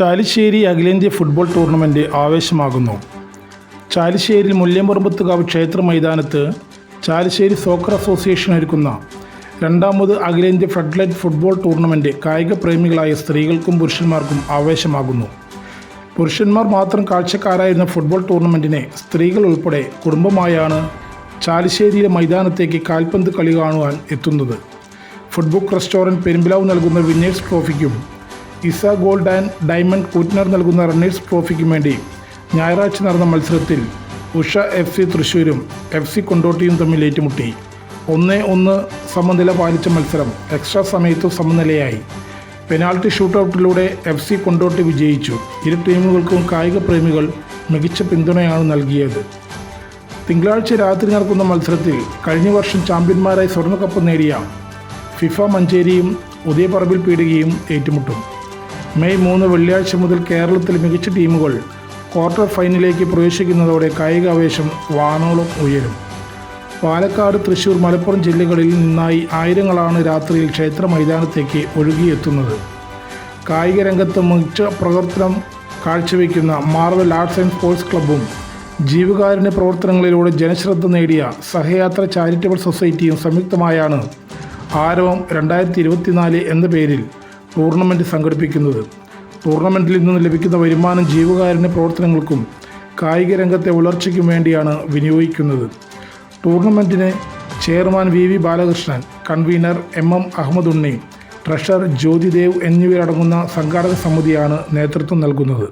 ചാലിശ്ശേരി അഖിലേന്ത്യാ football tournament ആവേശമാകുന്നു. ചാലിശ്ശേരിയിൽ മുല്യമ്പറമ്പത്തുകാവ് ക്ഷേത്ര മൈതാനത്ത് ചാലിശ്ശേരി സോക്കർ അസോസിയേഷൻ ഒരുക്കുന്ന രണ്ടാമത് അഖിലേന്ത്യാ ഫ്ലഡ്ലൈറ്റ് ഫുട്ബോൾ ടൂർണമെന്റ് കായിക പ്രേമികളായ സ്ത്രീകൾക്കും പുരുഷന്മാർക്കും ആവേശമാകുന്നു. പുരുഷന്മാർ മാത്രം കാഴ്ചക്കാരായിരുന്ന ഫുട്ബോൾ ടൂർണമെന്റിനെ സ്ത്രീകൾ ഉൾപ്പെടെ കുടുംബമായാണ് ചാലിശ്ശേരിയിലെ മൈതാനത്തേക്ക് കാൽപന്ത് കളി കാണുവാൻ എത്തുന്നത്. ഫുട്ബോൾ റെസ്റ്റോറന്റ് പെരുമ്പിലാവ് നൽകുന്ന വിന്നേഴ്സ് ട്രോഫിക്കും ഇസ ഗോൾഡ് ആൻഡ് ഡയമണ്ട് കൂറ്റനർ നൽകുന്ന റണ്ണേഴ്സ് ട്രോഫിക്കും വേണ്ടി ഞായറാഴ്ച നടന്ന മത്സരത്തിൽ ഉഷ എഫ് സി തൃശ്ശൂരും എഫ് സി കൊണ്ടോട്ടിയും തമ്മിൽ ഏറ്റുമുട്ടി. ഒന്ന് ഒന്ന് സമനില പാലിച്ച മത്സരം എക്സ്ട്രാ സമയത്ത് സമനിലയായി. പെനാൾട്ടി ഷൂട്ടൗട്ടിലൂടെ എഫ് സി കൊണ്ടോട്ടി വിജയിച്ചു. ഇരു ടീമുകൾക്കും കായിക പ്രേമികൾ മികച്ച പിന്തുണയാണ് നൽകിയത്. തിങ്കളാഴ്ച രാത്രി നടക്കുന്ന മത്സരത്തിൽ കഴിഞ്ഞ വർഷം ചാമ്പ്യന്മാരായി സ്വർണക്കപ്പ് നേടിയ ഫിഫ മഞ്ചേരിയും ഉദയപറമ്പിൽ പീടികയും ഏറ്റുമുട്ടും. മെയ് മൂന്ന് വെള്ളിയാഴ്ച മുതൽ കേരളത്തിൽ മികച്ച ടീമുകൾ ക്വാർട്ടർ ഫൈനലിലേക്ക് പ്രവേശിക്കുന്നതോടെ കായിക ആവേശം വാനോളം ഉയരും. പാലക്കാട് തൃശൂർ മലപ്പുറം ജില്ലകളിൽ നിന്നായി ആയിരങ്ങളാണ് രാത്രിയിൽ ക്ഷേത്ര മൈതാനത്തേക്ക് ഒഴുകിയെത്തുന്നത്. കായിക രംഗത്ത് മികച്ച പ്രവർത്തനം കാഴ്ചവെക്കുന്ന മാർവൽ ആർട്സ് ആൻഡ് സ്പോർട്സ് ക്ലബ്ബും ജീവകാരുണ്യ പ്രവർത്തനങ്ങളിലൂടെ ജനശ്രദ്ധ നേടിയ സഹയാത്ര ചാരിറ്റബിൾ സൊസൈറ്റിയും സംയുക്തമായാണ് ആരവം രണ്ടായിരത്തി ഇരുപത്തിനാല് എന്ന പേരിൽ ടൂർണമെന്റ് സംഘടിപ്പിക്കുന്നത്. ടൂർണമെന്റിൽ നിന്ന് ലഭിക്കുന്ന വരുമാനം ജീവകാരുണ്യ പ്രവർത്തനങ്ങൾക്കും കായിക രംഗത്തെ വളർച്ചയ്ക്കും വേണ്ടിയാണ് വിനിയോഗിക്കുന്നത്. ടൂർണമെന്റിന് chairman V V Balakrishnan convener M M Ahmed Unni treasurer Jyothidev എന്നിവരടങ്ങുന്ന സംഘാടക സമിതിയാണ് നേതൃത്വം നൽകുന്നത്.